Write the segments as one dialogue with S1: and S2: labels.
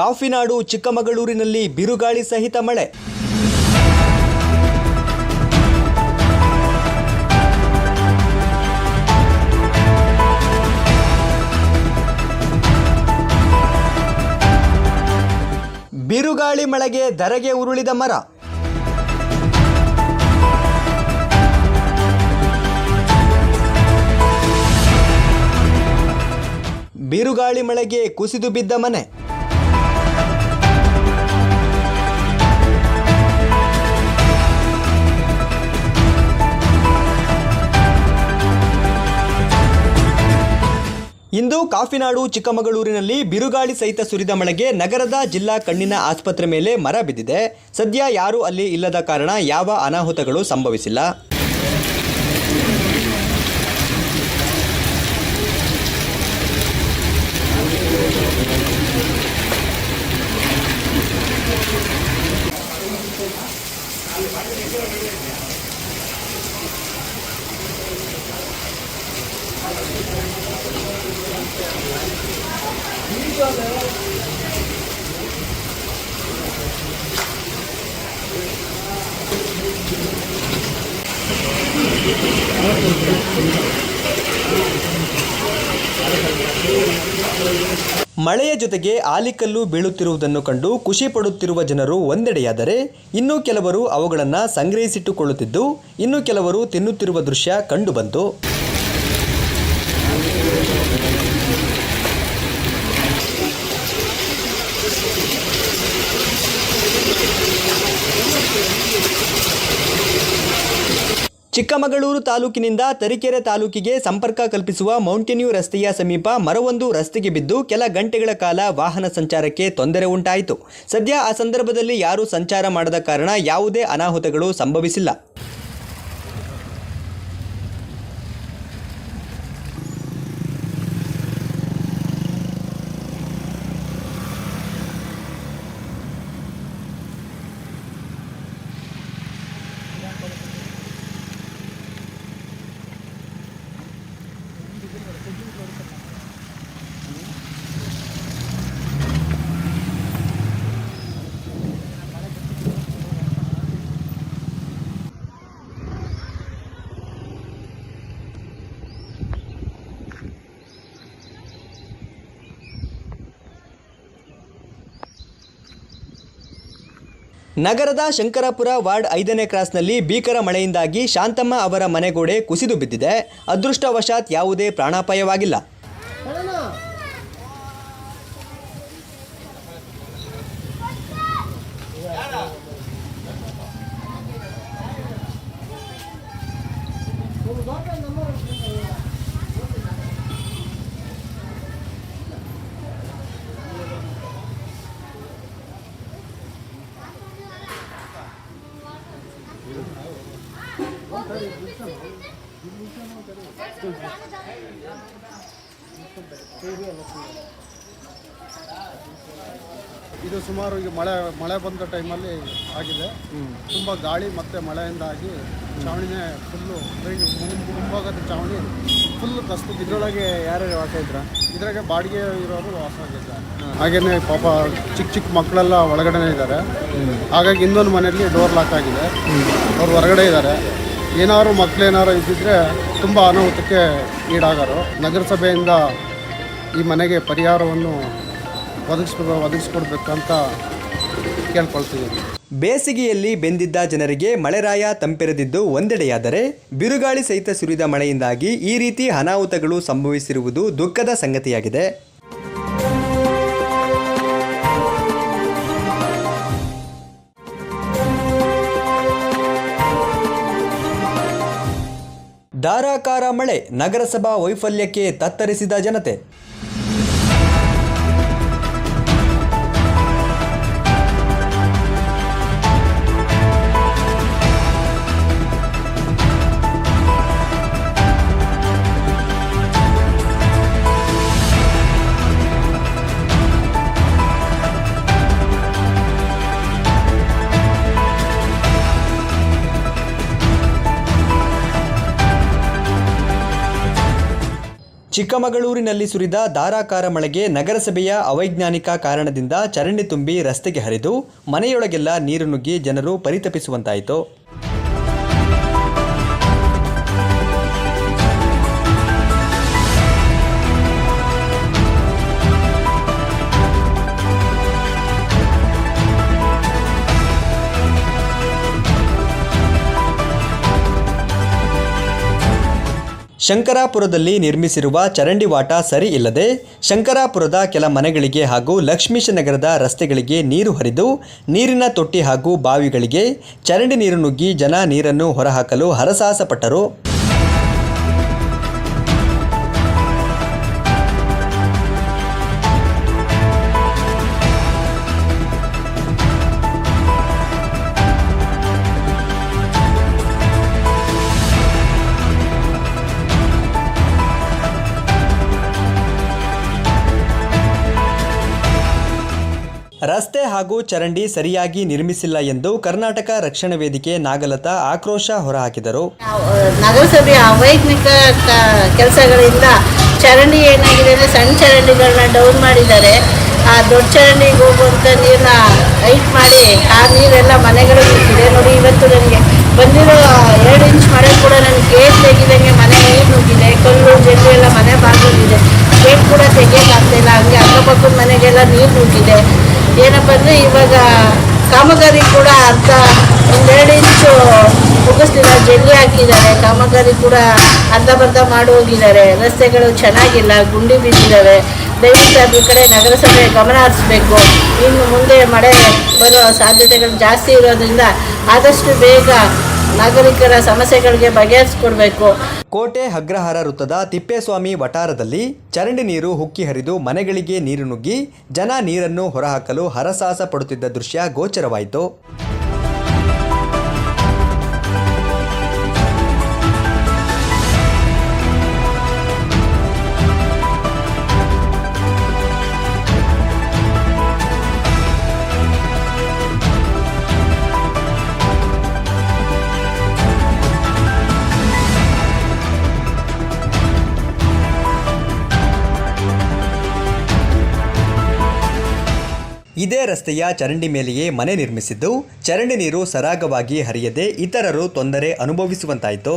S1: ಕಾಫಿನಾಡು ಚಿಕ್ಕಮಗಳೂರಿನಲ್ಲಿ ಬಿರುಗಾಳಿ ಸಹಿತ ಮಳೆ. ಬಿರುಗಾಳಿ ಮಳೆಗೆ ಧರೆಗೆ ಉರುಳಿದ ಮರ. ಬಿರುಗಾಳಿ ಮಳೆಗೆ ಕುಸಿದು ಬಿದ್ದ ಮನೆ. ಇಂದು ಕಾಫಿನಾಡು, ಚಿಕ್ಕಮಗಳೂರಿನಲ್ಲಿ ಬಿರುಗಾಳಿ ಸಹಿತ ಸುರಿದ ಮಳೆಗೆ ನಗರದ ಜಿಲ್ಲಾ ಕಣ್ಣಿನ ಆಸ್ಪತ್ರೆ ಮೇಲೆ ಮರ ಬಿದ್ದಿದೆ. ಸದ್ಯ ಯಾರೂ ಅಲ್ಲಿ ಇಲ್ಲದ ಕಾರಣ ಯಾವ ಅನಾಹುತಗಳು ಸಂಭವಿಸಿಲ್ಲ. ಜೊತೆಗೆ ಆಲಿಕಲ್ಲು ಬೀಳುತ್ತಿರುವುದನ್ನು ಕಂಡು ಖುಷಿ ಪಡುತ್ತಿರುವ ಜನರು ಒಂದೆಡೆಯಾದರೆ, ಇನ್ನು ಕೆಲವರು ಅವುಗಳನ್ನು ಸಂಗ್ರಹಿಸಿಟ್ಟುಕೊಳ್ಳುತ್ತಿದ್ದು, ಇನ್ನು ಕೆಲವರು ತಿನ್ನುತ್ತಿರುವ ದೃಶ್ಯ ಕಂಡುಬಂತು. ಚಿಕ್ಕಮಗಳೂರು ತಾಲೂಕಿನಿಂದ ತರೀಕೆರೆ ತಾಲೂಕಿಗೆ ಸಂಪರ್ಕ ಕಲ್ಪಿಸುವ ಮೌಂಟೆನ್ಯೂ ರಸ್ತೆಯ ಸಮೀಪ ಮರವೊಂದು ರಸ್ತೆಗೆ ಬಿದ್ದು ಕೆಲ ಗಂಟೆಗಳ ಕಾಲ ವಾಹನ ಸಂಚಾರಕ್ಕೆ ತೊಂದರೆ ಉಂಟಾಯಿತು. ಸದ್ಯ ಆ ಸಂದರ್ಭದಲ್ಲಿ ಯಾರೂ ಸಂಚಾರ ಮಾಡದ ಕಾರಣ ಯಾವುದೇ ಅನಾಹುತಗಳು ಸಂಭವಿಸಿಲ್ಲ. ನಗರದ ಶಂಕರಾಪುರ ವಾರ್ಡ್ ಐದನೇ ಕ್ರಾಸ್ನಲ್ಲಿ ಭೀಕರ ಮಳೆಯಿಂದಾಗಿ ಶಾಂತಮ್ಮ ಅವರ ಮನೆಗೋಡೆ ಕುಸಿದು ಬಿದ್ದಿದೆ. ಅದೃಷ್ಟವಶಾತ್ ಯಾವುದೇ ಪ್ರಾಣಾಪಾಯವಾಗಿಲ್ಲ.
S2: ಇದು ಸುಮಾರು ಈಗ ಮಳೆ ಮಳೆ ಬಂದ ಟೈಮಲ್ಲಿ ಆಗಿದೆ. ತುಂಬ ಗಾಳಿ ಮತ್ತು ಮಳೆಯಿಂದಾಗಿ ಚಾವಣಿನೇ ಫುಲ್ಲು ಮುಂಭಾಗದ ಚಾವಣಿ ಫುಲ್ ಕಸ್ತು
S3: ಇದ್ರೊಳಗೆ ಯಾರ್ಯಾರು ವಾಸ ಇದ್ರ?
S2: ಇದ್ರಾಗೆ ಬಾಡಿಗೆ ಇರೋರು ವಾಸ ಆಗಿದ್ದಾರೆ. ಹಾಗೆಯೇ ಪಾಪ ಚಿಕ್ಕ ಚಿಕ್ಕ ಮಕ್ಕಳೆಲ್ಲ ಒಳಗಡೆನೇ ಇದ್ದಾರೆ. ಹಾಗಾಗಿ ಇನ್ನೊಂದು ಮನೆಯಲ್ಲಿ ಡೋರ್ ಲಾಕ್ ಆಗಿದೆ. ಅವ್ರು ಹೊರಗಡೆ ಇದ್ದಾರೆ. ಏನಾದ್ರು ಮಕ್ಕಳೇನಾರು ಇದ್ದಿದ್ರೆ ತುಂಬ ಅನಾಹುತಕ್ಕೆ ಈಡಾಗೋರು. ನಗರಸಭೆಯಿಂದ ಈ ಮನೆಗೆ ಪರಿಹಾರವನ್ನು ಒದಗಿಸ್ಬೇಕು ಒದಗಿಸ್ಕೊಡ್ಬೇಕಂತ ಕೇಳ್ಕೊಳ್ತಿದ್ದೀನಿ.
S1: ಬೇಸಿಗೆಯಲ್ಲಿ ಬೆಂದಿದ್ದ ಜನರಿಗೆ ಮಳೆರಾಯ ತಂಪೆರೆದಿದ್ದು ಒಂದೆಡೆಯಾದರೆ ಬಿರುಗಾಳಿ ಸಹಿತ ಸುರಿದ ಮಳೆಯಿಂದಾಗಿ ಈ ರೀತಿ ಅನಾಹುತಗಳು ಸಂಭವಿಸಿರುವುದು ದುಃಖದ ಸಂಗತಿಯಾಗಿದೆ. ಧಾರಾಕಾರ ಮಳೆ ನಗರಸಭಾ ವೈಫಲ್ಯಕ್ಕೆ ತತ್ತರಿಸಿದ ಜನತೆ. ಚಿಕ್ಕಮಗಳೂರಿನಲ್ಲಿ ಸುರಿದ ಧಾರಾಕಾರ ಮಳೆಗೆ ನಗರಸಭೆಯ ಅವೈಜ್ಞಾನಿಕ ಕಾರಣದಿಂದ ಚರಂಡಿ ತುಂಬಿ ರಸ್ತೆಗೆ ಹರಿದು ಮನೆಯೊಳಗೆಲ್ಲ ನೀರು ನುಗ್ಗಿ ಜನರು ಪರಿತಪಿಸುವಂತಾಯಿತು. ಶಂಕರಾಪುರದಲ್ಲಿ ನಿರ್ಮಿಸಿರುವ ಚರಂಡಿ ವಾಟ ಸರಿ ಇಲ್ಲದೆ ಶಂಕರಾಪುರದ ಕೆಲ ಮನೆಗಳಿಗೆ ಹಾಗೂ ಲಕ್ಷ್ಮೀಶ ನಗರದ ರಸ್ತೆಗಳಿಗೆ ನೀರು ಹರಿದು, ನೀರಿನ ತೊಟ್ಟಿ ಹಾಗೂ ಬಾವಿಗಳಿಗೆ ಚರಂಡಿ ನೀರು ನುಗ್ಗಿ ಜನ ನೀರನ್ನು ಹೊರಹಾಕಲು ಹರಸಾಹಸಪಟ್ಟರು. ರಸ್ತೆ ಹಾಗೂ ಚರಂಡಿ ಸರಿಯಾಗಿ ನಿರ್ಮಿಸಿಲ್ಲ ಎಂದು ಕರ್ನಾಟಕ ರಕ್ಷಣಾ ವೇದಿಕೆ ನಾಗಲತಾ ಆಕ್ರೋಶ ಹೊರಹಾಕಿದರು.
S4: ನಗರಸಭೆಯ ಅವೈಜ್ಞಾನಿಕ ಕೆಲಸಗಳಿಂದ ಚರಂಡಿ ಏನಾಗಿದೆ ಅಂದರೆ ಸಣ್ಣ ಚರಂಡಿಗಳನ್ನ ಡೌನ್ ಮಾಡಿದ್ದಾರೆ. ಆ ದೊಡ್ಡ ಚರಂಡಿಗೆ ಹೋಗುವಂಥ ನೀರನ್ನ ಹೈಟ್ ಮಾಡಿ, ಆ ನೀರೆಲ್ಲ ಮನೆಗಳು ನುಗ್ಗಿದೆ ನೋಡಿ, ಇವತ್ತು ನನಗೆ ಬಂದಿರೋ ಎರಡು ಇಂಚ್ ಮಳೆ ಕೂಡ ನನಗೆ ಗೇಟ್ ತೆಗಿದಂಗೆ ಮನೆ ನೀರು ನುಗ್ಗಿದೆ. ಕಲ್ಲು ಜಲ್ಲಿ ಎಲ್ಲ ಮನೆ ಬಾಗಿಲಿದೆ ಗೇಟ್ ಕೂಡ ತೆಗಿಯೋಕ್ಕಾಗ್ತಿಲ್ಲ ಹಂಗೆ ಅಕ್ಕಪಕ್ಕದ ಮನೆಗೆಲ್ಲ ನೀರು ನುಗ್ಗಿದೆ. ಏನಪ್ಪ ಅಂದರೆ ಇವಾಗ ಕಾಮಗಾರಿ ಕೂಡ ಅರ್ಧ ಒಂದೆರಡು ಇಂಚು ಮುಗಿಸ್ತಿಲ್ಲ ಜಲ್ಲಿ ಹಾಕಿದ್ದಾರೆ. ಕಾಮಗಾರಿ ಕೂಡ ಅರ್ಧ ಬರ್ಧ ಮಾಡಿ ಹೋಗಿದ್ದಾರೆ. ರಸ್ತೆಗಳು ಚೆನ್ನಾಗಿಲ್ಲ. ಗುಂಡಿ ಬಿದ್ದಿದ್ದಾವೆ. ದಯವಿಟ್ಟು ಅದ್ರ ಕಡೆ ನಗರಸಭೆ ಗಮನ ಹರಿಸ್ಬೇಕು. ಇನ್ನು ಮುಂದೆ ಮಳೆ ಬರೋ ಸಾಧ್ಯತೆಗಳು ಜಾಸ್ತಿ ಇರೋದ್ರಿಂದ ಆದಷ್ಟು ಬೇಗ ನಾಗರಿಕರ ಸಮಸ್ಯೆಗಳಿಗೆ ಬಗೆಹರಿಸ್ಕೊಡ್ಬೇಕು.
S1: ಕೋಟೆ ಅಗ್ರಹಾರ ವೃತ್ತದ ತಿಪ್ಪೇಸ್ವಾಮಿ ವಟಾರದಲ್ಲಿ ಚರಂಡಿ ನೀರು ಹುಕ್ಕಿ ಹರಿದು ಮನೆಗಳಿಗೆ ನೀರು ನುಗ್ಗಿ ಜನ ನೀರನ್ನು ಹೊರಹಾಕಲು ಹರಸಾಹಸ ಪಡುತ್ತಿದ್ದ ದೃಶ್ಯ ಗೋಚರವಾಯಿತು. ಇದೇ ರಸ್ತೆಯ ಚರಂಡಿ ಮೇಲೆಯೇ ಮನೆ ನಿರ್ಮಿಸಿದ್ದು ಚರಂಡಿ ನೀರು ಸರಾಗವಾಗಿ ಹರಿಯದೆ ಇತರರು ತೊಂದರೆ ಅನುಭವಿಸುವಂತಾಯಿತು.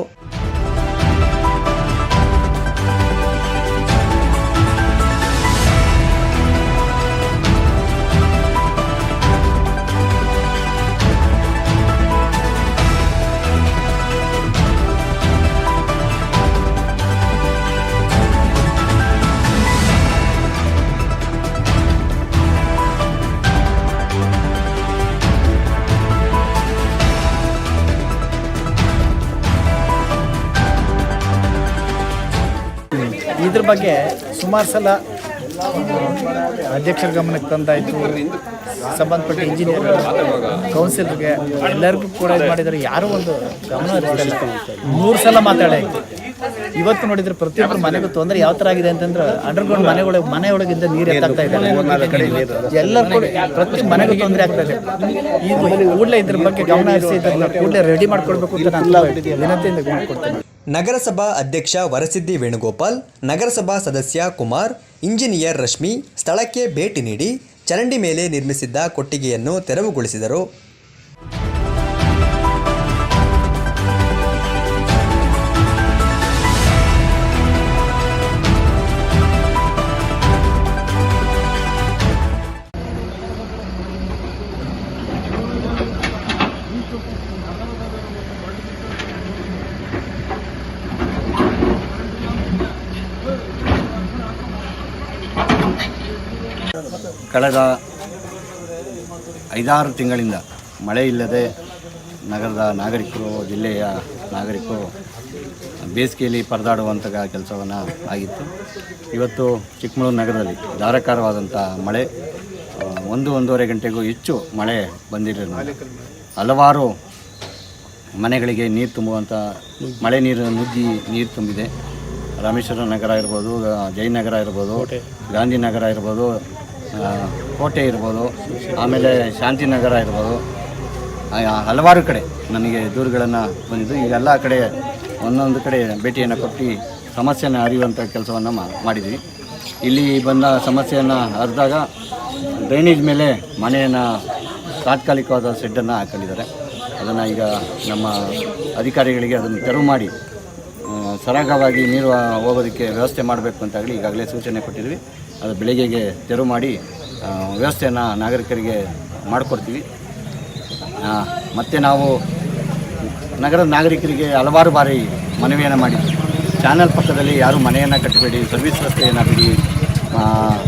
S5: ಬಗ್ಗೆ ಸುಮಾರು ಸಲ ಅಧ್ಯಕ್ಷರ ಗಮನಕ್ಕೆ ತಂದಾಯಿತು. ಸಂಬಂಧಪಟ್ಟ ಇಂಜಿನಿಯರ್ ಕೌನ್ಸಿಲ್ಗೆ ಎಲ್ಲರಿಗೂ ಕೂಡ ಇದು ಯಾರು ಯಾರೂ ಒಂದು ಗಮನ ಮೂರು ಸಲ ಮಾತಾಡಾಯಿತು ಇವತ್ತು ನೋಡಿದ್ರೆ ಪ್ರತಿಯೊಬ್ಬರು ಮನೆಗೂ ತೊಂದರೆ ಯಾವ ಥರ ಆಗಿದೆ ಅಂತಂದ್ರೆ ಅಂಡರ್ಗ್ರೌಂಡ್ ಮನೆಗಳಿಗೆ ಮನೆಯೊಳಗಿಂದ ನೀರು ಎತ್ತಾಗ್ತಾ ಇದೆ. ಎಲ್ಲರೂ ಕೂಡ ಪ್ರತಿ ಮನೆಗೂ ತೊಂದರೆ ಆಗ್ತಾ ಇದೆ. ಈಗ ಕೂಡಲೇ ಇದ್ರ ಬಗ್ಗೆ ಗಮನ ಹರಿಸಿ ಕೂಡಲೇ ರೆಡಿ ಮಾಡ್ಕೊಡ್ಬೇಕು ಅಂತ ನಾನು ವಿನಂತಿಯಿಂದ ಕೊಡ್ತೇನೆ.
S1: ನಗರಸಭಾ ಅಧ್ಯಕ್ಷ ವರಸಿದ್ದಿ ವೇಣುಗೋಪಾಲ್, ನಗರಸಭಾ ಸದಸ್ಯ ಕುಮಾರ್, ಇಂಜಿನಿಯರ್ ರಶ್ಮಿ ಸ್ಥಳಕ್ಕೆ ಭೇಟಿ ನೀಡಿ ಚರಂಡಿ ಮೇಲೆ ನಿರ್ಮಿಸಿದ್ದ ಕೊಟ್ಟಿಗೆಯನ್ನು ತೆರವುಗೊಳಿಸಿದರು.
S6: ಕಳೆದ ಐದಾರು ತಿಂಗಳಿಂದ ಮಳೆ ಇಲ್ಲದೆ ನಗರದ ನಾಗರಿಕರು, ಜಿಲ್ಲೆಯ ನಾಗರಿಕರು ಬೇಸಿಗೆಯಲ್ಲಿ ಪರದಾಡುವಂಥ ಕೆಲಸವನ್ನು ಆಗಿತ್ತು. ಇವತ್ತು ಚಿಕ್ಕಮಗಳೂರು ನಗರದಲ್ಲಿ ಧಾರಾಕಾರವಾದಂಥ ಮಳೆ ಒಂದು, ಒಂದೂವರೆ ಗಂಟೆಗೂ ಹೆಚ್ಚು ಮಳೆ ಬಂದಿರೋದ್ರಿಂದ ಹಲವಾರು ಮನೆಗಳಿಗೆ ನೀರು ತುಂಬುವಂಥ ಮಳೆ ನೀರು ನುಗ್ಗಿ ನೀರು ತುಂಬಿದೆ. ರಾಮೇಶ್ವರ ನಗರ ಇರ್ಬೋದು ಜಯನಗರ ಇರ್ಬೋದು ಗಾಂಧಿನಗರ ಇರ್ಬೋದು ಕೋಟೆ ಇರ್ಬೋದು ಆಮೇಲೆ ಶಾಂತಿನಗರ ಇರ್ಬೋದು. ಹಲವಾರು ಕಡೆ ನನಗೆ ದೂರುಗಳನ್ನು ಬಂದಿದ್ದು. ಈಗೆಲ್ಲ ಕಡೆ ಒಂದೊಂದು ಕಡೆ ಭೇಟಿಯನ್ನು ಕೊಟ್ಟು ಸಮಸ್ಯೆಯನ್ನು ಅರಿಯುವಂಥ ಕೆಲಸವನ್ನು ಮಾಡಿದ್ವಿ. ಇಲ್ಲಿ ಬಂದ ಸಮಸ್ಯೆಯನ್ನು ಅರಿದಾಗ ಡ್ರೈನೇಜ್ ಮೇಲೆ ಮನೆಯನ್ನು ತಾತ್ಕಾಲಿಕವಾದ ಸೆಡ್ಡನ್ನು ಹಾಕೊಂಡಿದ್ದಾರೆ. ಅದನ್ನು ಈಗ ನಮ್ಮ ಅಧಿಕಾರಿಗಳಿಗೆ ಅದನ್ನು ತೆರವು ಮಾಡಿ ಸರಾಗವಾಗಿ ನೀರು ಹೋಗೋದಕ್ಕೆ ವ್ಯವಸ್ಥೆ ಮಾಡಬೇಕು ಅಂತ ಹೇಳಿ ಈಗಾಗಲೇ ಸೂಚನೆ ಕೊಟ್ಟಿದ್ವಿ. ಅದು ಬೆಳಿಗ್ಗೆಗೆ ತೆರವು ಮಾಡಿ ವ್ಯವಸ್ಥೆಯನ್ನು ನಾಗರಿಕರಿಗೆ ಮಾಡಿಕೊಡ್ತೀವಿ. ಮತ್ತು ನಾವು ನಗರದ ನಾಗರಿಕರಿಗೆ ಹಲವಾರು ಬಾರಿ ಮನವಿಯನ್ನು ಮಾಡಿದ್ವಿ. ಚಾನಲ್ ಪಕ್ಕದಲ್ಲಿ ಯಾರು ಮನೆಯನ್ನು ಕಟ್ಟಬೇಡಿ, ಸರ್ವಿಸ್ ರಸ್ತೆಯನ್ನು ಬಿಡಿ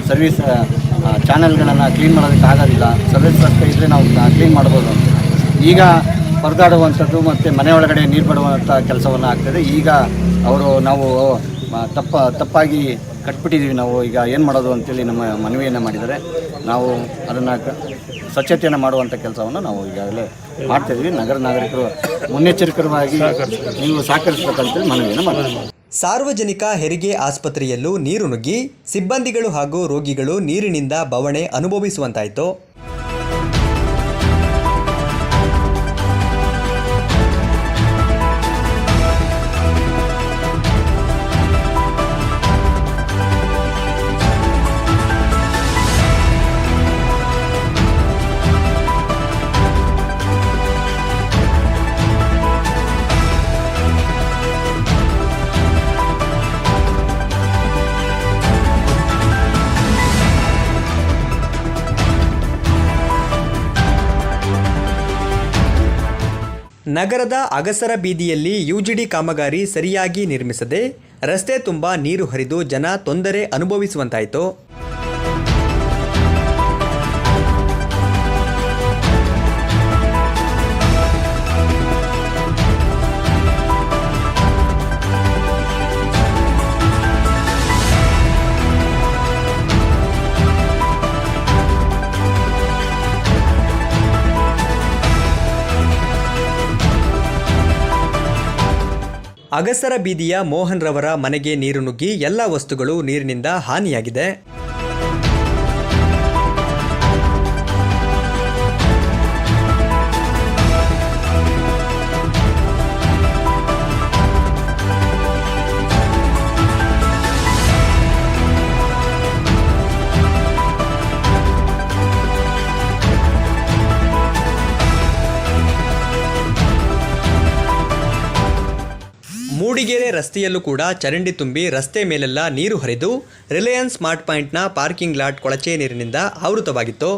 S6: ಸರ್ವಿಸ್ ಚಾನಲ್ಗಳನ್ನು ಕ್ಲೀನ್ ಮಾಡೋದಕ್ಕೆ ಆಗೋದಿಲ್ಲ, ಸರ್ವಿಸ್ ರಸ್ತೆ ಇದ್ದರೆ ನಾವು ಕ್ಲೀನ್ ಮಾಡ್ಬೋದು ಈಗ ಪರದಾಡುವಂಥದ್ದು ಮತ್ತು ಮನೆಯೊಳಗಡೆ ನೀರು ಬಿಡುವಂಥ ಕೆಲಸವನ್ನು ಆಗ್ತದೆ. ಈಗ ಅವರು ನಾವು ತಪ್ಪ, ತಪ್ಪಾಗಿ ಕಟ್ಬಿಟ್ಟಿದ್ದೀವಿ ನಾವು. ಈಗ ಏನು ಮಾಡೋದು ಅಂತೇಳಿ ನಮ್ಮ ಮನವಿಯನ್ನು ಮಾಡಿದರೆ ನಾವು ಅದನ್ನು ಸ್ವಚ್ಛತೆಯನ್ನು ಮಾಡುವಂಥ ಕೆಲಸವನ್ನು ನಾವು ಈಗಾಗಲೇ ಮಾಡ್ತಾಯಿದ್ವಿ ನಗರ ನಾಗರಿಕರು ಮುನ್ನೆಚ್ಚರಿಕರವಾಗಿ ನೀವು ಸಹಕರಿಸಬೇಕಂತೇಳಿ ಮನವಿಯನ್ನು ಮಾಡಿದ್ದೀವಿ
S1: ಸಾರ್ವಜನಿಕ ಹೆರಿಗೆ ಆಸ್ಪತ್ರೆಯಲ್ಲೂ ನೀರು ನುಗ್ಗಿ, ಸಿಬ್ಬಂದಿಗಳು ಹಾಗೂ ರೋಗಿಗಳು ನೀರಿನಿಂದ ಬವಣೆ ಅನುಭವಿಸುವಂತಾಯಿತು. ನಗರದ ಅಗಸರ ಬೀದಿಯಲ್ಲಿ ಯುಜಿಡಿ ಕಾಮಗಾರಿ ಸರಿಯಾಗಿ ನಿರ್ಮಿಸದೆ ರಸ್ತೆ ತುಂಬ ನೀರು ಹರಿದು ಜನ ತೊಂದರೆ ಅನುಭವಿಸುವಂತಾಯಿತು. ಅಗಸರ ಬೀದಿಯ ಮೋಹನ್ ರವರ ಮನೆಗೆ ನೀರು ನುಗ್ಗಿ ಎಲ್ಲ ವಸ್ತುಗಳು ನೀರಿನಿಂದ ಹಾನಿಯಾಗಿದೆ. ಮೂಡಿಗೆರೆ ರಸ್ತೆಯಲ್ಲೂ ಕೂಡ ಚರಂಡಿ ತುಂಬಿ ರಸ್ತೆ ಮೇಲೆಲ್ಲ ನೀರು ಹರಿದು ರಿಲಯನ್ಸ್ ಸ್ಮಾರ್ಟ್ ಪಾಯಿಂಟ್ನ ಪಾರ್ಕಿಂಗ್ ಲಾಟ್ ಕೊಳಚೆ ನೀರಿನಿಂದ ಆವೃತವಾಗಿತ್ತು.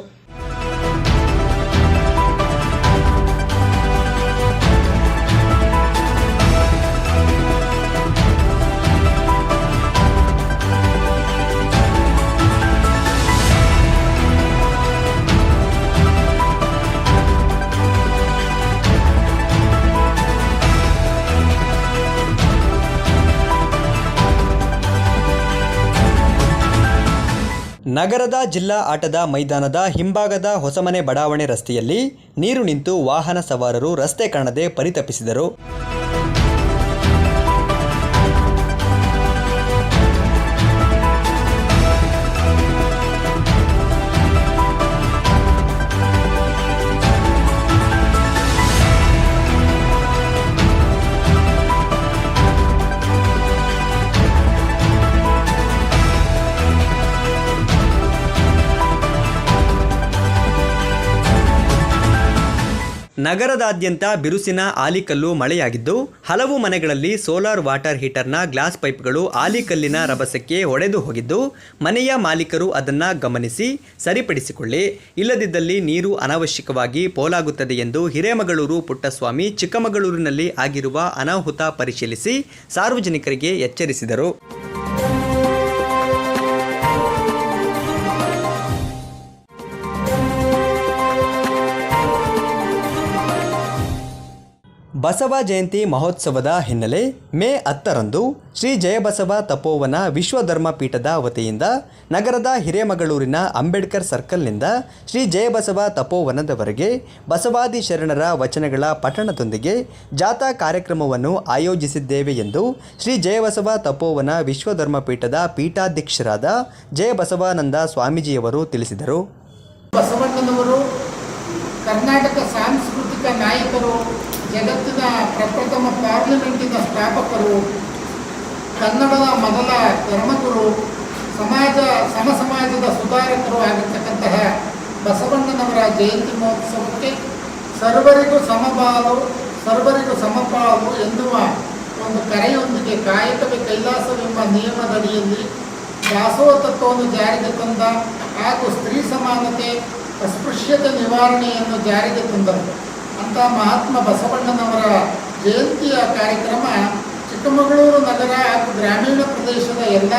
S1: ನಗರದ ಜಿಲ್ಲಾ ಆಟದ ಮೈದಾನದ ಹಿಂಭಾಗದ ಹೊಸಮನೆ ಬಡಾವಣೆ ರಸ್ತೆಯಲ್ಲಿ ನೀರು ನಿಂತು ವಾಹನ ಸವಾರರು ರಸ್ತೆ ಕಾಣದೆ ಪರಿತಪಿಸಿದರು. ನಗರದಾದ್ಯಂತ ಬಿರುಸಿನ ಆಲಿಕಲ್ಲು ಮಳೆಯಾಗಿದ್ದು, ಹಲವು ಮನೆಗಳಲ್ಲಿ ಸೋಲಾರ್ ವಾಟರ್ ಹೀಟರ್ನ ಗ್ಲಾಸ್ ಪೈಪ್ಗಳು ಆಲಿಕಲ್ಲಿನ ರಭಸಕ್ಕೆ ಒಡೆದು ಹೋಗಿದ್ದು, ಮನೆಯ ಮಾಲೀಕರು ಅದನ್ನು ಗಮನಿಸಿ, ಸರಿಪಡಿಸಿಕೊಳ್ಳಿ, ಇಲ್ಲದಿದ್ದಲ್ಲಿ ನೀರು ಅನಾವಶ್ಯಕವಾಗಿ ಪೋಲಾಗುತ್ತದೆ ಎಂದು ಹಿರೇಮಗಳೂರು ಪುಟ್ಟಸ್ವಾಮಿ ಚಿಕ್ಕಮಗಳೂರಿನಲ್ಲಿ ಆಗಿರುವ ಅನಾಹುತ ಪರಿಶೀಲಿಸಿ ಸಾರ್ವಜನಿಕರಿಗೆ ಎಚ್ಚರಿಸಿದರು. ಬಸವ ಜಯಂತಿ ಮಹೋತ್ಸವದ ಹಿನ್ನೆಲೆ ಮೇ ಹತ್ತರಂದು ಶ್ರೀ ಜಯಬಸವ ತಪೋವನ ವಿಶ್ವಧರ್ಮ ಪೀಠದ ವತಿಯಿಂದ ನಗರದ ಹಿರೇಮಗಳೂರಿನ ಅಂಬೇಡ್ಕರ್ ಸರ್ಕಲ್ನಿಂದ ಶ್ರೀ ಜಯಬಸವ ತಪೋವನದವರೆಗೆ ಬಸವಾದಿ ಶರಣರ ವಚನಗಳ ಪಠಣದೊಂದಿಗೆ ಜಾಥಾ ಕಾರ್ಯಕ್ರಮವನ್ನು ಆಯೋಜಿಸಿದ್ದೇವೆ ಎಂದು ಶ್ರೀ ಜಯಬಸವ ತಪೋವನ ವಿಶ್ವಧರ್ಮ ಪೀಠದ ಪೀಠಾಧ್ಯಕ್ಷರಾದ ಜಯಬಸವಾನಂದ ಸ್ವಾಮೀಜಿಯವರು ತಿಳಿಸಿದರು.
S7: ಬಸವಣ್ಣನವರು ಕರ್ನಾಟಕ ಸಾಂಸ್ಕೃತಿಕ ನಾಯಕರು ಜಗತ್ತಿನ ಪ್ರಪ್ರಥಮ ಪಾರ್ಲಿಮೆಂಟಿನ ಸ್ಥಾಪಕರು, ಕನ್ನಡದ ಮೊದಲ ಧರ್ಮಗುರು, ಸಮಾಜ, ಸಮ ಸಮಾಜದ ಸುಧಾರಕರು ಆಗಿರ್ತಕ್ಕಂತಹ ಬಸವಣ್ಣನವರ ಜಯಂತಿ ಮಹೋತ್ಸವಕ್ಕೆ ಸರ್ವರಿಗೂ ಸಮಬಾಲು, ಸರ್ವರಿಗೂ ಸಮಪಾಲು ಎನ್ನುವ ಒಂದು ಕರೆಯೊಂದಿಗೆ ಕಾಯಕವೇ ಕೈಲಾಸವೆಂಬ ನಿಯಮದಡಿಯಲ್ಲಿ ದಾಸೋಹ ತತ್ವವನ್ನು ಜಾರಿಗೆ ತಂದ ಹಾಗೂ ಸ್ತ್ರೀ ಸಮಾನತೆ ಅಸ್ಪೃಶ್ಯತೆ ನಿವಾರಣೆಯನ್ನು ಜಾರಿಗೆ ತಂದರು. ಅಂತ ಮಹಾತ್ಮ ಬಸವಣ್ಣನವರ ಜಯಂತಿಯ ಕಾರ್ಯಕ್ರಮ ಚಿಕ್ಕಮಗಳೂರು ನಗರ ಹಾಗೂ ಗ್ರಾಮೀಣ ಪ್ರದೇಶದ ಎಲ್ಲ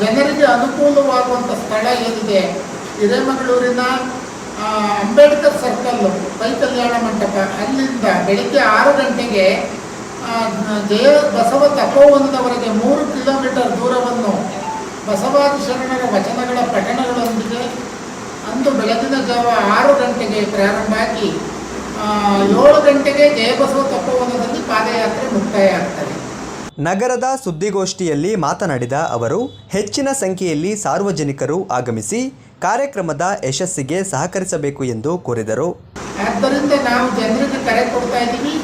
S7: ಜನರಿಗೆ ಅನುಕೂಲವಾಗುವಂಥ ಸ್ಥಳ ಏನಿದೆ? ಹಿರೇಮಗಳೂರಿನ ಅಂಬೇಡ್ಕರ್ ಸರ್ಕಲ್ ಕೈ ಕಲ್ಯಾಣ ಮಂಟಪ. ಅಲ್ಲಿಂದ ಬೆಳಿಗ್ಗೆ ಆರು ಗಂಟೆಗೆ ಜಯ ಬಸವ ತಪೋವನದವರೆಗೆ ಮೂರು ಕಿಲೋಮೀಟರ್ ದೂರವನ್ನು ಬಸವಾದಿ ಶರಣರ ವಚನಗಳ ಪಠಣಗಳೊಂದಿಗೆ ಅಂದು ಬೆಳಗಿನ ಜಾವ ಆರು ಗಂಟೆಗೆ ಪ್ರಾರಂಭ ಆಗಿ ಏಳು ಗಂಟೆಗೆ ಜಯಬಸವ ತಪೋವನದಲ್ಲಿ ಪಾದಯಾತ್ರೆ ಮುಕ್ತಾಯ ಆಗ್ತದೆ
S1: ನಗರದ ಸುದ್ದಿಗೋಷ್ಠಿಯಲ್ಲಿ ಮಾತನಾಡಿದ ಅವರು ಹೆಚ್ಚಿನ ಸಂಖ್ಯೆಯಲ್ಲಿ ಸಾರ್ವಜನಿಕರು ಆಗಮಿಸಿ ಕಾರ್ಯಕ್ರಮದ ಯಶಸ್ಸಿಗೆ ಸಹಕರಿಸಬೇಕು ಎಂದು ಕೋರಿದರು.
S7: ಆದ್ದರಿಂದ ನಾವು ಜನರಿಗೆ ಕರೆ ಕೊಡ್ತಾ ಇದ್ದೀವಿ.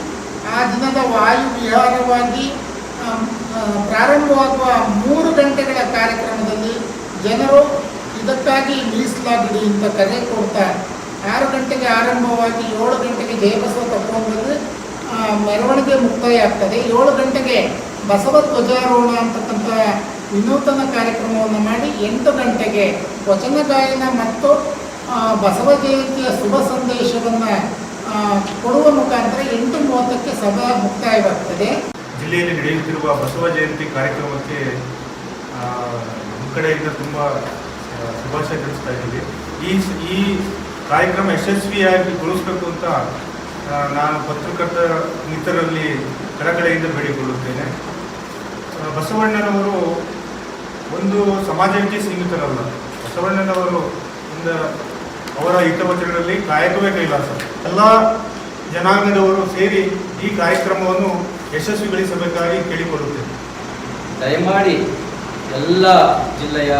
S7: ಆ ದಿನದ ವಾಯು ವಿಹಾರವಾಗಿ ಪ್ರಾರಂಭವಾಗುವ ಮೂರು ಗಂಟೆಗಳ ಕಾರ್ಯಕ್ರಮದಲ್ಲಿ ಜನರು ಇದಕ್ಕಾಗಿ ಮೀಸಲಾಗಿಡಿ ಅಂತ ಕರೆ ಕೊಡ್ತಾ ಆರು ಗಂಟೆಗೆ ಆರಂಭವಾಗಿ ಏಳು ಗಂಟೆಗೆ ಜಯಬಸವ ತಪ್ಪುವಂಥದ್ದು ಮೆರವಣಿಗೆ ಮುಕ್ತಾಯ ಆಗ್ತದೆ. ಏಳು ಗಂಟೆಗೆ ಬಸವ ಧ್ವಜಾರೋಹಣ ಅಂತಕ್ಕಂಥ ವಿನೂತನ ಕಾರ್ಯಕ್ರಮವನ್ನು ಮಾಡಿ ಎಂಟು ಗಂಟೆಗೆ ವಚನ ಗಾಯನ ಮತ್ತು ಬಸವ ಜಯಂತಿಯ ಶುಭ ಸಂದೇಶವನ್ನು ಕೊಡುವ ಮುಖಾಂತರ ಎಂಟು ಮೂವತ್ತಕ್ಕೆ ಸಭಾ ಮುಕ್ತಾಯವಾಗ್ತದೆ.
S2: ಜಿಲ್ಲೆಯಲ್ಲಿ ನಡೆಯುತ್ತಿರುವ ಬಸವ ಜಯಂತಿ ಕಾರ್ಯಕ್ರಮಕ್ಕೆ ನಮ್ಮ ಕಡೆಯಿಂದ ತುಂಬ ಶುಭಾಶಯ ತಿಳಿಸ್ತಾ ಇದ್ದೀವಿ. ಈ ಈ ಕಾರ್ಯಕ್ರಮ ಯಶಸ್ವಿಯಾಗಿ ಗೊಳಿಸಬೇಕು ಅಂತ ನಾನು ಪತ್ರಕರ್ತ ಮಿತ್ರರಲ್ಲಿ ಕಳಕಳಿಯಿಂದ ಬೇಡಿಕೊಳ್ಳುತ್ತೇನೆ. ಬಸವಣ್ಣನವರು ಒಂದು ಸಮಾಜಕ್ಕೆ ಸೀಮಿತರಲ್ಲ. ಬಸವಣ್ಣನವರು ಇಂದ ಅವರ ಹಿತವಚನಗಳಲ್ಲಿ ಕಾಯಕವೇ ಕೈಲಾಸ. ಎಲ್ಲ ಜನಾಂಗದವರು ಸೇರಿ ಈ ಕಾರ್ಯಕ್ರಮವನ್ನು ಯಶಸ್ವಿಗೊಳಿಸಬೇಕಾಗಿ ಕೇಳಿಕೊಳ್ಳುತ್ತೇನೆ.
S8: ದಯಮಾಡಿ ಎಲ್ಲ ಜಿಲ್ಲೆಯ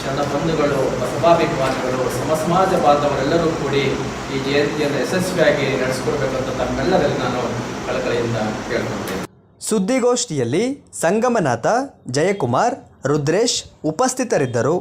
S8: ಶರಣ ಬಂಧುಗಳು, ಬಸವಾಭಿಮಾನಿಗಳು ಸಮ ಸಮಾಜ ಬಾಂಧವರೆಲ್ಲರೂ ಕೂಡಿ ಈ ಜಯಂತಿಯನ್ನು ಯಶಸ್ವಿಯಾಗಿ ನಡೆಸಿಕೊಡ್ಬೇಕಂತ ತಮ್ಮೆಲ್ಲರಲ್ಲಿ ನಾನು ಕಳಕಳಿಯಿಂದ ಕೇಳ್ಕೊಳ್ತೇನೆ.
S1: ಸುದ್ದಿಗೋಷ್ಠಿಯಲ್ಲಿ ಸಂಗಮನಾಥ, ಜಯಕುಮಾರ್, ರುದ್ರೇಶ್ ಉಪಸ್ಥಿತರಿದ್ದರು.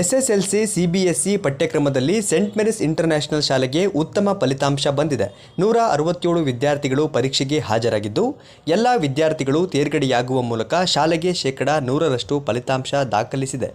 S1: ಎಸ್ಎಸ್ಎಲ್ಸಿ ಸಿಬಿಎಸ್ಇ ಪಠ್ಯಕ್ರಮದಲ್ಲಿ ಸೆಂಟ್ ಮೇರಿಸ್ ಇಂಟರ್ನ್ಯಾಷನಲ್ ಶಾಲೆಗೆ ಉತ್ತಮ ಫಲಿತಾಂಶ ಬಂದಿದೆ. ನೂರ ಅರವತ್ತೇಳು ವಿದ್ಯಾರ್ಥಿಗಳು ಪರೀಕ್ಷೆಗೆ ಹಾಜರಾಗಿದ್ದು ಎಲ್ಲ ವಿದ್ಯಾರ್ಥಿಗಳು ತೇರ್ಗಡೆಯಾಗುವ ಮೂಲಕ ಶಾಲೆಗೆ ಶೇಕಡ ನೂರರಷ್ಟು ಫಲಿತಾಂಶ ದಾಖಲಿಸಿದೆ.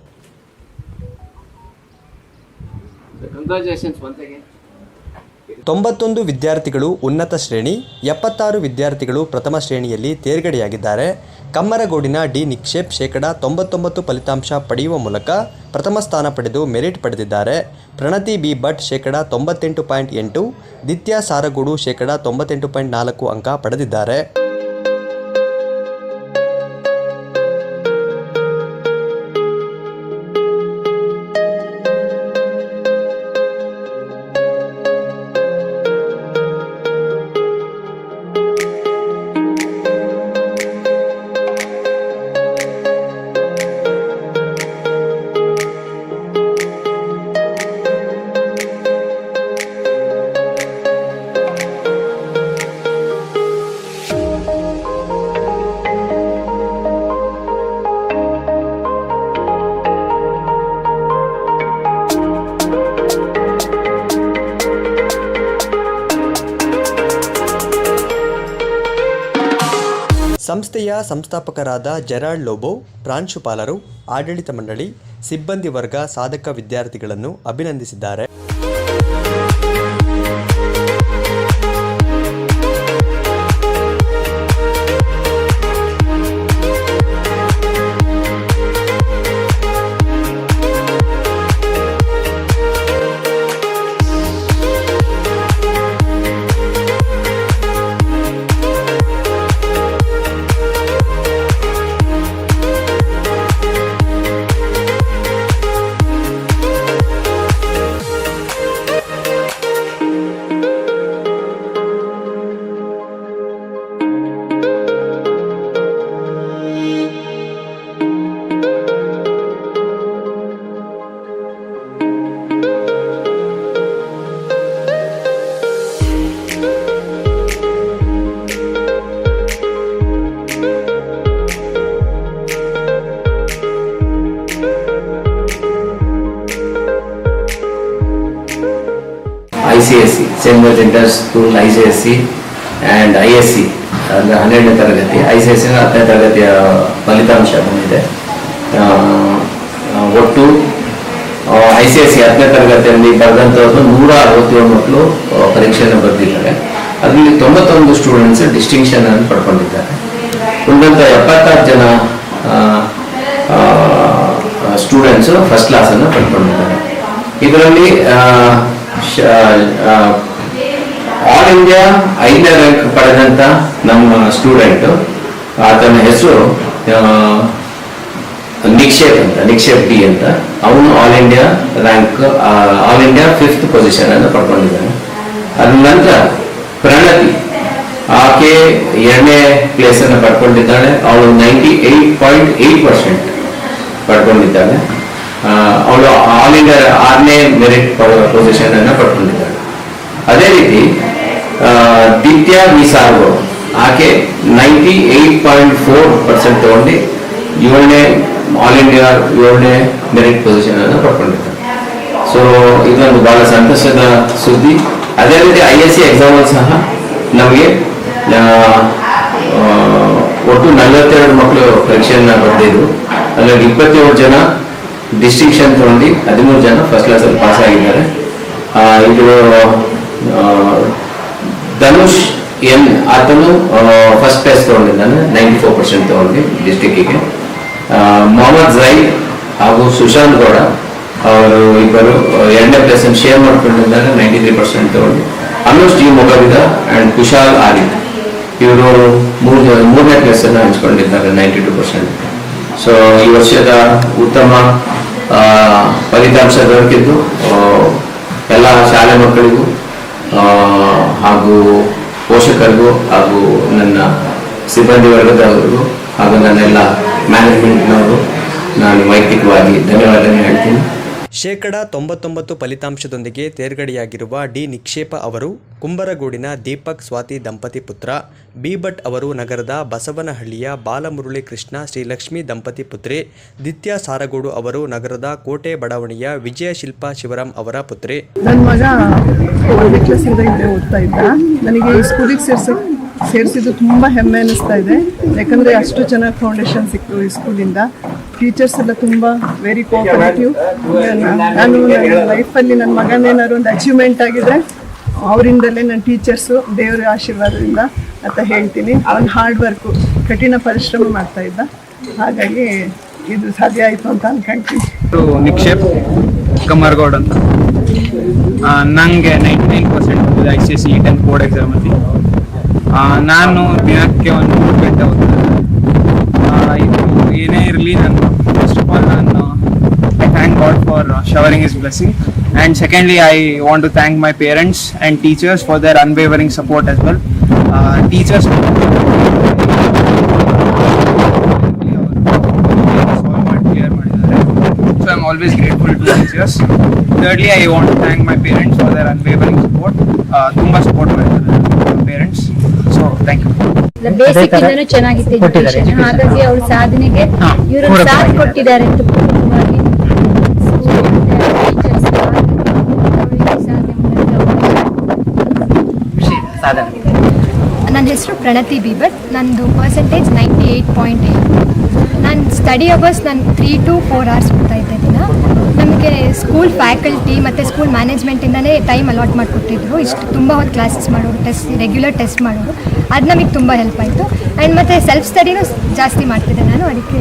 S1: ತೊಂಬತ್ತೊಂದು ವಿದ್ಯಾರ್ಥಿಗಳು ಉನ್ನತ ಶ್ರೇಣಿ ಎಪ್ಪತ್ತಾರು ವಿದ್ಯಾರ್ಥಿಗಳು ಪ್ರಥಮ ಶ್ರೇಣಿಯಲ್ಲಿ ತೇರ್ಗಡೆಯಾಗಿದ್ದಾರೆ. ಕಮ್ಮರಗೋಡಿನ ಡಿ ನಿಕ್ಷೇಪ್ ಶೇಕಡ ತೊಂಬತ್ತೊಂಬತ್ತು ಫಲಿತಾಂಶ ಪಡೆಯುವ ಮೂಲಕ ಪ್ರಥಮ ಸ್ಥಾನ ಪಡೆದು ಮೆರಿಟ್ ಪಡೆದಿದ್ದಾರೆ. ಪ್ರಣತಿ ಬಿ ಭಟ್ ಶೇಕಡ ತೊಂಬತ್ತೆಂಟು ಪಾಯಿಂಟ್ ಎಂಟು, ದಿತ್ಯ ಸಾರಗೂಡು ಶೇಕಡ ತೊಂಬತ್ತೆಂಟು ಪಾಯಿಂಟ್ ನಾಲ್ಕು ಅಂಕ ಪಡೆದಿದ್ದಾರೆ. ಸಂಸ್ಥಾಪಕರಾದ ಜೆರಾಲ್ಡ್ ಲೋಬೋ ಪ್ರಾಂಶುಪಾಲರು ಆಡಳಿತ ಮಂಡಳಿ ಸಿಬ್ಬಂದಿ ವರ್ಗ ಸಾಧಕ ವಿದ್ಯಾರ್ಥಿಗಳನ್ನು ಅಭಿನಂದಿಸಿದ್ದಾರೆ.
S9: C S C saint inter school I C S C and I S C ಹನ್ನೆರಡನೇ ತರಗತಿ. ಐ ಸಿ ಎಸ್ ಸಿ ಹತ್ತನೇ ತರಗತಿಯ ಫಲಿತಾಂಶ ಬಂದಿದೆ. ಒಟ್ಟು ಐ ಸಿ ಎಸ್ ಸಿ ಹತ್ತನೇ ತರಗತಿಯಲ್ಲಿ ಬರೆದಂಥದ್ದು ನೂರ ಅರವತ್ತೇಳು ಮಕ್ಕಳು ಪರೀಕ್ಷೆಯನ್ನು ಬರೆದಿದ್ದಾರೆ. ಅದರಲ್ಲಿ ತೊಂಬತ್ತೊಂದು ಸ್ಟೂಡೆಂಟ್ಸ್ ಡಿಸ್ಟಿಂಕ್ಷನ್ ಅನ್ನು ಪಡ್ಕೊಂಡಿದ್ದಾರೆ. ಉಳಿದಂಥ ಎಪ್ಪತ್ತಾರು ಜನ ಸ್ಟೂಡೆಂಟ್ಸು ಫಸ್ಟ್ ಕ್ಲಾಸನ್ನು ಪಡ್ಕೊಂಡಿದ್ದಾರೆ. ಇದರಲ್ಲಿ ಆಲ್ ಇಂಡಿಯಾ ಐದನೇ ರ್ಯಾಂಕ್ ಪಡೆದಂತ ನಮ್ಮ ಸ್ಟೂಡೆಂಟ್ ಆತನ ಹೆಸರು ನಿಕ್ಷೇಪ್ ಅಂತ, ನಿಕ್ಷೇಪ್ ಡಿ ಅಂತ. ಅವನು all India rank all India fifth position ಅನ್ನು ಪಡ್ಕೊಂಡಿದ್ದಾನೆ. ಅದ ನಂತರ ಪ್ರಣತಿ. ಆಕೆ ಎರಡನೇ ಪ್ಲೇಸ್ ಅನ್ನು ಪಡ್ಕೊಂಡಿದ್ದಾಳೆ. ಅವಳು ninety eight point eight percent ಪಡ್ಕೊಂಡಿದ್ದಾಳೆ. ಅವಳು ಆಲ್ ಇಂಡಿಯಾ ಆರನೇ ಮೆರಿಟ್ ಪೊಸಿಷನ್ ಅನ್ನು ಪಡ್ಕೊಂಡಿದ್ದಾಳೆ. ಅದೇ ರೀತಿ ದಿತ್ಯಾ ವಿಸಾರ್ಗೋ ಆಕೆ ninety eight point four percent ತಗೊಂಡು ಏಳನೇ ಆಲ್ ಇಂಡಿಯಾ ಏಳನೇ ಮೆರಿಟ್ ಪೊಸಿಷನ್ ಅನ್ನು ಪಡ್ಕೊಂಡಿದ್ದಾರೆ ಸೊ ಇದೊಂದು ಬಹಳ ಸಂತೋಷದ ಸುದ್ದಿ. ಅದೇ ರೀತಿ ಐ ಎಸ್ ಸಿ ಎಕ್ಸಾಮ್ ಸಹ ನಮಗೆ ಒಟ್ಟು ನಲವತ್ತೆರಡು ಮಕ್ಕಳು ಪರೀಕ್ಷೆಯನ್ನು ಬರೆದಿದ್ರು. ಅದರಲ್ಲಿ ಇಪ್ಪತ್ತೇಳು ಜನ ಡಿಸ್ಟಿಂಕ್ಷನ್ ತಗೊಂಡು ಹದಿಮೂರು ಜನ ಫಸ್ಟ್ ಕ್ಲಾಸಲ್ಲಿ ಪಾಸ್ ಆಗಿದ್ದಾರೆ. ಇದು ಧನುಷ್ ಎನ್ ಆತನು ಫಸ್ಟ್ ಪ್ಲೇಸ್ ತಗೊಂಡಿದ್ದಾನೆ ನೈಂಟಿ ಫೋರ್ ಪರ್ಸೆಂಟ್ ತಗೊಂಡು ಡಿಸ್ಟಿಕ್ಕಿಗೆ ಮೊಹಮ್ಮದ್ ಝೈ ಹಾಗೂ ಸುಶಾಂತ್ ಗೌಡ ಅವರು ಇಬ್ಬರು ಎರಡನೇ ಪ್ಲೇಸನ್ನು ಶೇರ್ ಮಾಡ್ಕೊಂಡಿದ್ದಾರೆ ನೈಂಟಿ ತ್ರೀ ಪರ್ಸೆಂಟ್ ತಗೊಂಡು. ಅನುಷ್ ಜಿ ಮೊಗವಿದ ಆ್ಯಂಡ್ ಕುಶಾಲ್ ಆರಿದ್ ಇವರು ಮೂರು, ಮೂರನೇ ಪ್ಲೇಸನ್ನು ಹಂಚ್ಕೊಂಡಿದ್ದಾರೆ ನೈಂಟಿ ಟು ಪರ್ಸೆಂಟ್ ಸೊ ಈ ವರ್ಷದ ಉತ್ತಮ ಫಲಿತಾಂಶ ದೊರಕಿದ್ದು ಎಲ್ಲ ಶಾಲೆ ಮಕ್ಕಳಿಗೂ ಹಾಗೂ ಪೋಷಕರಿಗೂ ಹಾಗೂ ನನ್ನ ಸಿಬ್ಬಂದಿ ವರ್ಗದವರಿಗೂ ಹಾಗೂ ನನ್ನೆಲ್ಲ ಮ್ಯಾನೇಜ್ಮೆಂಟ್ನವರು ನಾನು ವೈಯಕ್ತಿಕವಾಗಿ ಧನ್ಯವಾದ ಹೇಳ್ತೀನಿ.
S1: ಶೇಕಡ ತೊಂಬತ್ತೊಂಬತ್ತು ಫಲಿತಾಂಶದೊಂದಿಗೆ ತೇರ್ಗಡೆಯಾಗಿರುವ ಡಿ ನಿಕ್ಷೇಪ ಅವರು ಕುಂಬರಗೂಡಿನ ದೀಪಕ್ ಸ್ವಾತಿ ದಂಪತಿ ಪುತ್ರ ಬಿ ಭಟ್ ಅವರು ನಗರದ ಬಸವನಹಳ್ಳಿಯ ಬಾಲಮುರಳಿ ಕೃಷ್ಣ ಶ್ರೀಲಕ್ಷ್ಮಿ ದಂಪತಿ ಪುತ್ರಿ, ದಿತ್ಯಾ ಸಾರಗೋಡು ಅವರು ನಗರದ ಕೋಟೆ ಬಡಾವಣೆಯ ವಿಜಯ ಶಿಲ್ಪಾ ಶಿವರಾಮ್ ಅವರ ಪುತ್ರಿ.
S10: ನನ್ನ ಮಗ ನನಗೆ ಸ್ಕೂಲಿಗೆ ಸೇರ್ಸ, ಸೇರಿಸಿದ್ದು ತುಂಬ ಹೆಮ್ಮೆ ಅನ್ನಿಸ್ತಾ ಇದೆ. ಯಾಕಂದರೆ ಅಷ್ಟು ಚೆನ್ನಾಗಿ ಫೌಂಡೇಶನ್ ಸಿಕ್ತು ಈ ಸ್ಕೂಲಿಂದ ಟೀಚರ್ಸ್ ಎಲ್ಲ ತುಂಬ ವೆರಿ ಕೋಆಪರೇಟಿವ್ ನಾನು ನನ್ನ ಲೈಫಲ್ಲಿ ನನ್ನ ಮಗನೇನಾದ್ರು ಒಂದು ಅಚೀವ್ಮೆಂಟ್ ಆಗಿದೆ ಅವರಿಂದಲೇ ನನ್ನ ಟೀಚರ್ಸು ದೇವರ ಆಶೀರ್ವಾದದಿಂದ ಅಂತ ಹೇಳ್ತೀನಿ. ಅವನು ಹಾರ್ಡ್ ವರ್ಕು ಕಠಿಣ ಪರಿಶ್ರಮ ಮಾಡ್ತಾ ಇದ್ದ. ಹಾಗಾಗಿ ಇದು ಸಾಧ್ಯ ಆಯಿತು ಅಂತ ಅನ್ಕೊಂತೀನಿ.
S11: ನಿಕ್ಷೇಪ್ ಕಮರ್ಗೌಡ್ ಅಂತ. ನನಗೆ ನೈಂಟಿ ನೈನ್ ಪರ್ಸೆಂಟ್ ಬಂದಿದೆ I C S C ten board ಎಕ್ಸಾಮಲ್ಲಿ ನಾನು ದಿನಕ್ಕೆ ಒಂದು ಗಂಟೆ ಇದು ಏನೇ ಇರಲಿ ನಾನು ಫಸ್ಟ್ ಆಫ್ ಆಲ್ ನಾನು I thank God for showering is blessing and secondly I want to thank my parents and teachers for their unwavering support as well teachers solve ಮಾಡಿ ಕ್ಲಿಯರ್ ಮಾಡಿದ್ದಾರೆ so I am always grateful to teachers thirdly I want to thank my unwavering support ಮಾಡಿದ್ದಾರೆ parents so thank you
S12: basic ಇಂದನೂ ಚೆನ್ನಾಗಿತ್ತು education ಹಾಗಾಗಿ ಅವ್ರ ಸಾಧನೆಗೆ ಇವರು ಸಾಥ್. ಕೊಟ್ಟಿದ್ದಾರೆ. ಮಾಡಿದ್ದಾರೆ. ನನ್ನ ಹೆಸರು ಪ್ರಣತಿ ಬೀಬರ್ ನಂದು percentage ninety eight point eight ನಾನು ಸ್ಟಡಿ ಅವರ್ಸ್ ನಾನು ತ್ರೀ ಟು ಫೋರ್ ಅವರ್ಸ್ ಬರ್ತಾ ಇದ್ದೆ ದಿನ. ನಮಗೆ ಸ್ಕೂಲ್ ಫ್ಯಾಕಲ್ಟಿ ಮತ್ತು ಸ್ಕೂಲ್ ಮ್ಯಾನೇಜ್ಮೆಂಟಿಂದನೇ ಟೈಮ್ ಅಲಾಟ್ ಮಾಡಿಕೊಟ್ಟಿದ್ರು. ಇಷ್ಟು ತುಂಬ ಹೊತ್ತು ಕ್ಲಾಸಸ್ ಮಾಡೋರು ಟೆಸ್ಟ್ ರೆಗ್ಯುಲರ್ ಟೆಸ್ಟ್ ಮಾಡೋರು. ಅದು ನಮಗೆ ತುಂಬ ಹೆಲ್ಪ್ ಆಯಿತು. ಆ್ಯಂಡ್ ಮತ್ತು ಸೆಲ್ಫ್ ಸ್ಟಡಿನೂ ಜಾಸ್ತಿ ಮಾಡ್ತಿದ್ದೆ ನಾನು, ಅದಕ್ಕೆ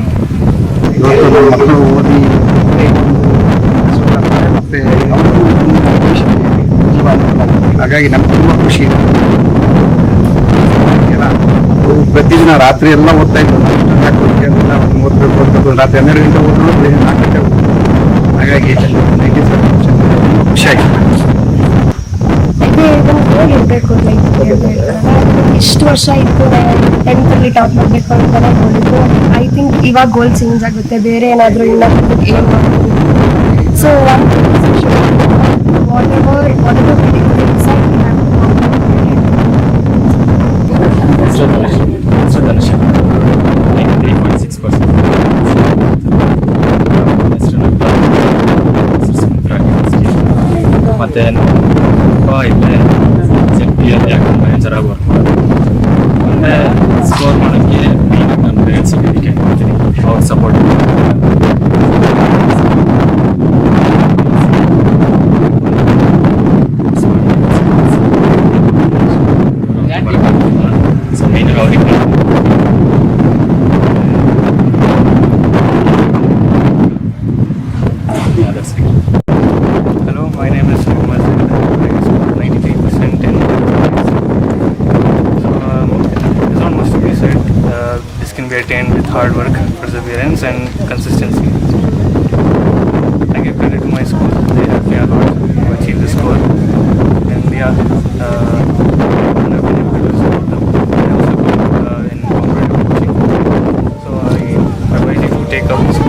S13: ಹಾಗಾಗಿ ನಮ್ಗೆ ತುಂಬ ಖುಷಿ ಪ್ರತಿದಿನ ರಾತ್ರಿ ಎಲ್ಲ ಓದ್ತಾ ಇದ್ರು ರಾತ್ರಿ ಹನ್ನೆರಡು ಗಂಟೆ ಓದಿದ್ರು ನಾಲ್ಕು ಗಂಟೆ ಹಾಗಾಗಿ ನೈಂಟಿ ಫೈವ್ ಪರ್ಸೆಂಟ್
S12: ಎಷ್ಟು ವರ್ಷ ಇತ್ತು ಟೆಂತಲ್ಲಿ ಟಾಪ್ ಮಾಡಬೇಕು ಅಂತಾನೆ ನೋಡಿದ್ರು. ಐ ಥಿಂಕ್ ಇವಾಗ ಗೋಲ್ ಚೇಂಜ್ ಆಗುತ್ತೆ. ಬೇರೆ ಏನಾದರೂ ಇಲ್ಲ ಏನು so whatever what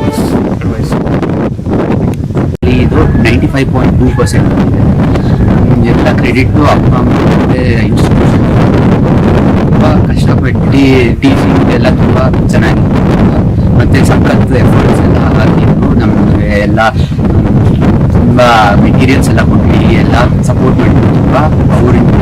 S11: use advice
S14: ಇದು ninety five point two percent ಬಂದಿದೆ ಎಲ್ಲ ಕ್ರೆಡಿಟು ಅಪ್ಪ, ಅಮ್ಮ, ಮತ್ತು ಇನ್ಸ್ಟಿಟ್ಯೂಷನ್ ತುಂಬ ಕಷ್ಟಪಟ್ಟು ಟಿ ಸಿ ಎಲ್ಲ ತುಂಬ ಚೆನ್ನಾಗಿತ್ತು. ಮತ್ತು ಸಖತ್ ಎಫರ್ಟ್ಸ್ ಎಲ್ಲ ಹಾಕಿದ್ರು ನಮಗೆ ಎಲ್ಲ ತುಂಬ ಮೆಟೀರಿಯಲ್ಸ್ ಎಲ್ಲ ಕೊಟ್ಟು ಎಲ್ಲ ಸಪೋರ್ಟ್ ಮಾಡಿದ್ರು. ತುಂಬ ಅವರಿಂದ